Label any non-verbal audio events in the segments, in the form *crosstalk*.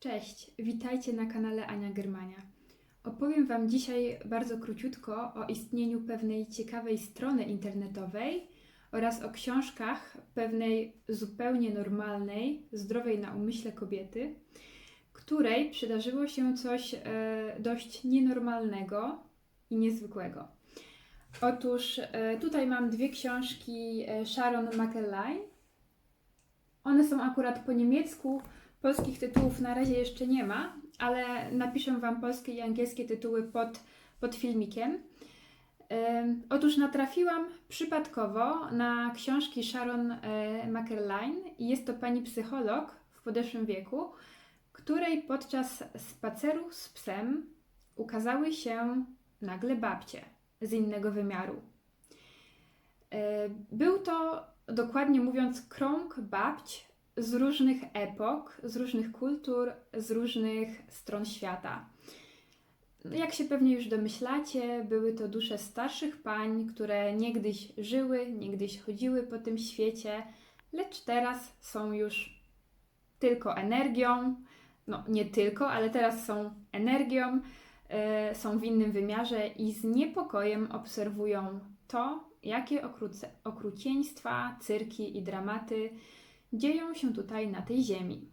Cześć, witajcie na kanale Ania Germania. Opowiem Wam dzisiaj bardzo króciutko o istnieniu pewnej ciekawej strony internetowej oraz o książkach pewnej zupełnie normalnej, zdrowej na umyśle kobiety, której przydarzyło się coś e, dość nienormalnego i niezwykłego. Otóż e, tutaj mam dwie książki e, Sharon McElline. One są akurat po niemiecku, Polskich tytułów na razie jeszcze nie ma, ale napiszę Wam polskie i angielskie tytuły pod, pod filmikiem. Otóż natrafiłam przypadkowo na książki Sharon e, McElline i jest to pani psycholog w podeszłym wieku, której podczas spaceru z psem ukazały się nagle babcie z innego wymiaru. E, Był to, dokładnie mówiąc, krąg babć z różnych epok, z różnych kultur, z różnych stron świata. Jak się pewnie już domyślacie, były to dusze starszych pań, które niegdyś żyły, niegdyś chodziły po tym świecie, lecz teraz są już tylko energią. No, nie tylko, ale teraz są energią, e, są w innym wymiarze i z niepokojem obserwują to, jakie okrucieństwa, cyrki i dramaty dzieją się tutaj na tej ziemi.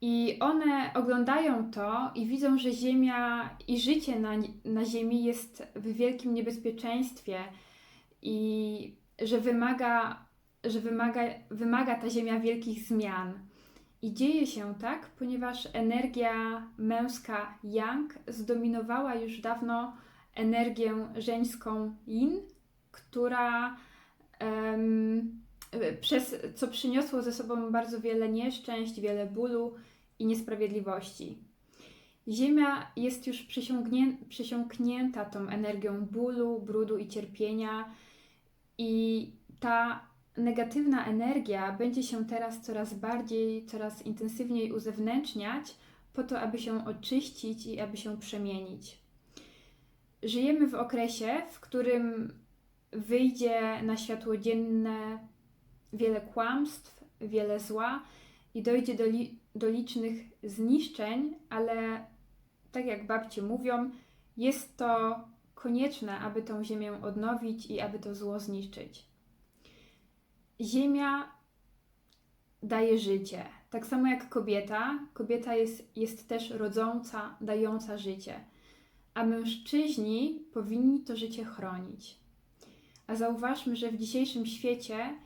I one oglądają to i widzą, że Ziemia i życie na, na Ziemi jest w wielkim niebezpieczeństwie i że wymaga, że wymaga, wymaga ta Ziemia wielkich zmian. I dzieje się tak, ponieważ energia męska Yang zdominowała już dawno energię żeńską Yin, która em, przez co przyniosło ze sobą bardzo wiele nieszczęść, wiele bólu i niesprawiedliwości. Ziemia jest już przysiągnię, przysiągnięta tą energią bólu, brudu i cierpienia, i ta negatywna energia będzie się teraz coraz bardziej, coraz intensywniej uzewnętrzniać, po to, aby się oczyścić i aby się przemienić. Żyjemy w okresie, w którym wyjdzie na światło dzienne wiele kłamstw, wiele zła i dojdzie do, li, do licznych zniszczeń, ale tak jak babci mówią, jest to konieczne, aby tą ziemię odnowić i aby to zło zniszczyć. Ziemia daje życie. Tak samo jak kobieta, kobieta jest, jest też rodząca, dająca życie, a mężczyźni powinni to życie chronić. A zauważmy, że w dzisiejszym świecie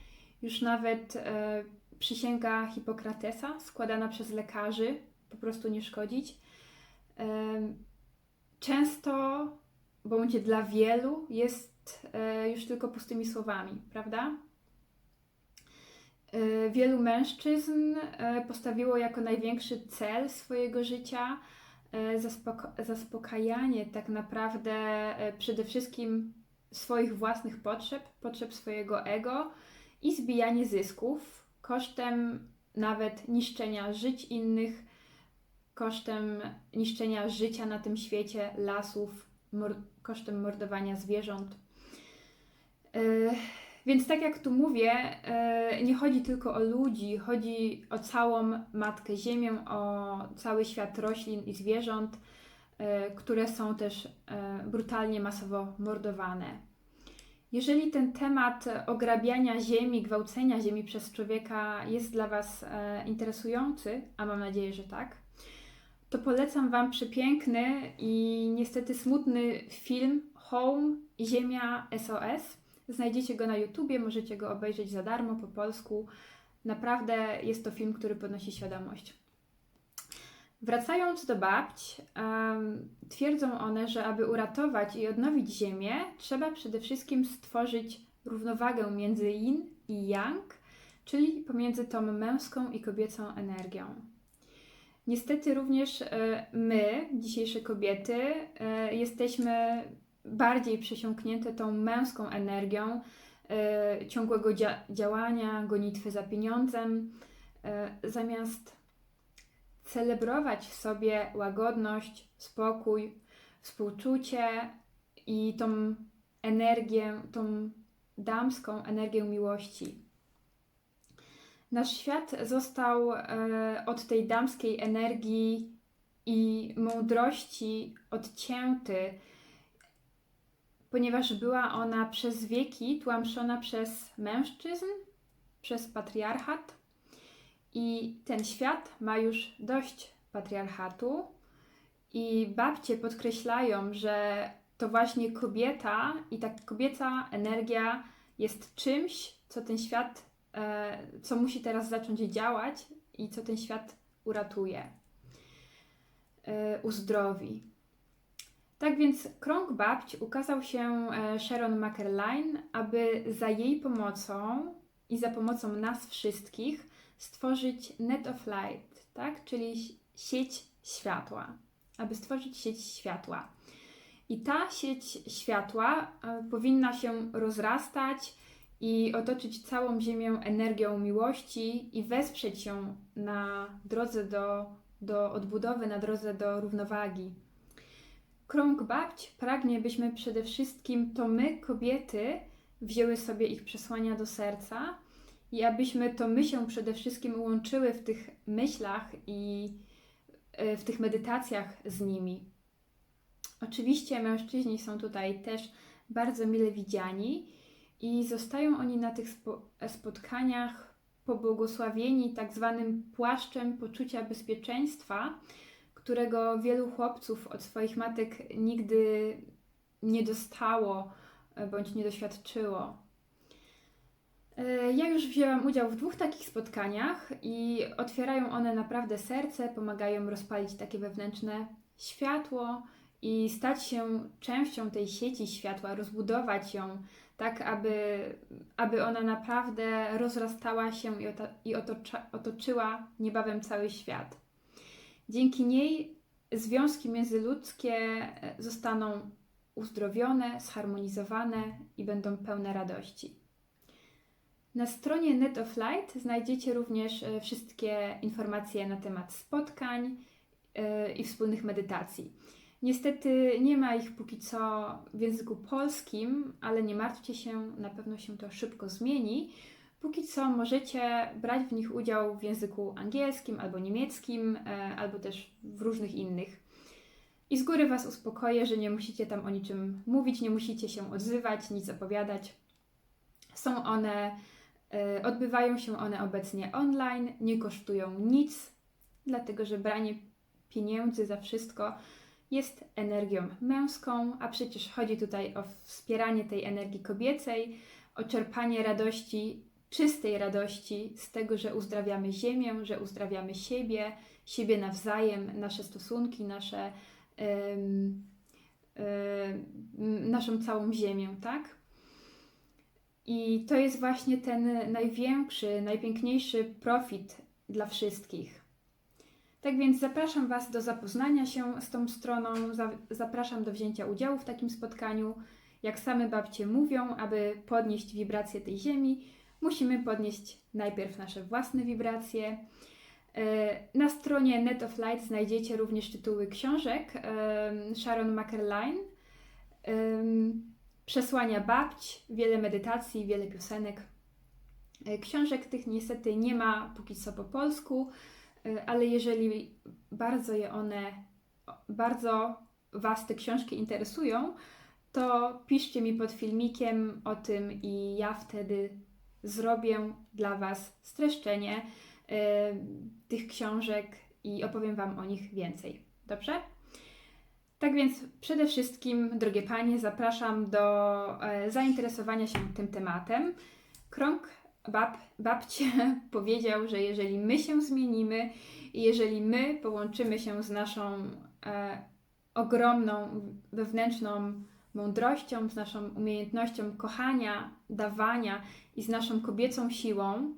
już nawet e, przysięga Hipokratesa, składana przez lekarzy, po prostu nie szkodzić, e, często, bądź dla wielu, jest e, już tylko pustymi słowami, prawda? E, wielu mężczyzn e, postawiło jako największy cel swojego życia e, zaspoko- zaspokajanie tak naprawdę e, przede wszystkim swoich własnych potrzeb, potrzeb swojego ego, i zbijanie zysków kosztem nawet niszczenia żyć innych, kosztem niszczenia życia na tym świecie, lasów, mor- kosztem mordowania zwierząt. Yy, więc tak jak tu mówię, yy, nie chodzi tylko o ludzi, chodzi o całą Matkę Ziemię, o cały świat roślin i zwierząt, yy, które są też brutalnie masowo mordowane. Jeżeli ten temat ograbiania ziemi, gwałcenia ziemi przez człowieka jest dla Was e, interesujący, a mam nadzieję, że tak, to polecam Wam przepiękny i niestety smutny film Home Ziemia SOS. Znajdziecie go na YouTubie, możecie go obejrzeć za darmo po polsku. Naprawdę jest to film, który podnosi świadomość. Wracając do babć, em, twierdzą one, że aby uratować i odnowić Ziemię, trzeba przede wszystkim stworzyć równowagę między yin i yang, czyli pomiędzy tą męską i kobiecą energią. Niestety również e, my, dzisiejsze kobiety, e, jesteśmy bardziej przesiąknięte tą męską energią e, ciągłego dzia- działania, gonitwy za pieniądzem, zamiast celebrować w sobie łagodność, spokój, współczucie i tą energię, tą damską energię miłości. Nasz świat został e, od tej damskiej energii i mądrości odcięty, ponieważ była ona przez wieki tłamszona przez mężczyzn, przez patriarchat. I ten świat ma już dość patriarchatu. I babcie podkreślają, że to właśnie kobieta i ta kobieca energia jest czymś, co ten świat, e, co musi teraz zacząć działać i co ten świat uratuje, e, uzdrowi. Tak więc krąg babć ukazał się e, Sharon McErline, aby za jej pomocą i za pomocą nas wszystkich stworzyć Net of Light, tak? czyli sieć światła, aby stworzyć sieć światła. I ta sieć światła e, powinna się rozrastać i otoczyć całą Ziemię energią miłości i wesprzeć ją na drodze do, do odbudowy, na drodze do równowagi. Krąg babć pragnie, byśmy przede wszystkim to my, kobiety, wzięły sobie ich przesłania do serca i abyśmy to my się przede wszystkim łączyły w tych myślach i e, w tych medytacjach z nimi. Oczywiście mężczyźni są tutaj też bardzo mile widziani i zostają oni na tych spo spotkaniach pobłogosławieni tak zwanym płaszczem poczucia bezpieczeństwa, którego wielu chłopców od swoich matek nigdy nie dostało e, bądź nie doświadczyło. E, ja już wzięłam udział w dwóch takich spotkaniach i otwierają one naprawdę serce, pomagają rozpalić takie wewnętrzne światło i stać się częścią tej sieci światła, rozbudować ją tak, aby, aby ona naprawdę rozrastała się i, i otocza, otoczyła niebawem cały świat. Dzięki niej związki międzyludzkie e, zostaną uzdrowione, zharmonizowane i będą pełne radości. Na stronie Net of Light znajdziecie również e, wszystkie informacje na temat spotkań e, i wspólnych medytacji. Niestety nie ma ich póki co w języku polskim, ale nie martwcie się, na pewno się to szybko zmieni. Póki co możecie brać w nich udział w języku angielskim albo niemieckim, e, albo też w różnych innych. I z góry Was uspokoję, że nie musicie tam o niczym mówić, nie musicie się odzywać, nic opowiadać. Są one, odbywają się one obecnie online, nie kosztują nic, dlatego że branie pieniędzy za wszystko jest energią męską, a przecież chodzi tutaj o wspieranie tej energii kobiecej, o czerpanie radości, czystej radości z tego, że uzdrawiamy Ziemię, że uzdrawiamy siebie, siebie nawzajem, nasze stosunki, nasze, ym, ym, naszą całą Ziemię, tak? I to jest właśnie ten największy, najpiękniejszy profit dla wszystkich. Tak więc zapraszam Was do zapoznania się z tą stroną, zapraszam do wzięcia udziału w takim spotkaniu. Jak same babcie mówią, aby podnieść wibrację tej ziemi, musimy podnieść najpierw nasze własne wibracje. E, na stronie Net of Light znajdziecie również tytuły książek Sharon McErline, przesłania babć, wiele medytacji, wiele piosenek. E, książek tych niestety nie ma póki co po polsku, Y, ale jeżeli bardzo je one, bardzo Was te książki interesują, to piszcie mi pod filmikiem o tym i ja wtedy zrobię dla Was streszczenie y, tych książek i opowiem Wam o nich więcej. Dobrze? Tak więc przede wszystkim, drogie Panie, zapraszam do e, zainteresowania się tym tematem. Krąg bab, babcie *laughs* powiedział, że jeżeli my się zmienimy i jeżeli my połączymy się z naszą e, ogromną wewnętrzną mądrością, z naszą umiejętnością kochania, dawania i z naszą kobiecą siłą,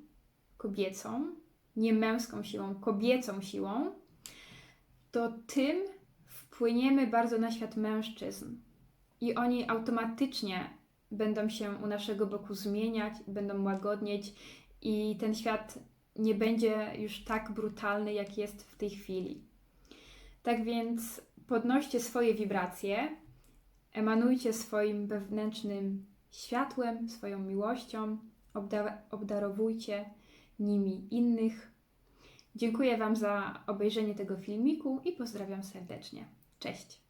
kobiecą, nie męską siłą, kobiecą siłą, to tym wpłyniemy bardzo na świat mężczyzn. I oni automatycznie będą się u naszego boku zmieniać, będą łagodnieć i ten świat nie będzie już tak brutalny, jak jest w tej chwili. Tak więc podnoście swoje wibracje, emanujcie swoim wewnętrznym światłem, swoją miłością, obda obdarowujcie nimi innych. Dziękuję Wam za obejrzenie tego filmiku i pozdrawiam serdecznie. Cześć!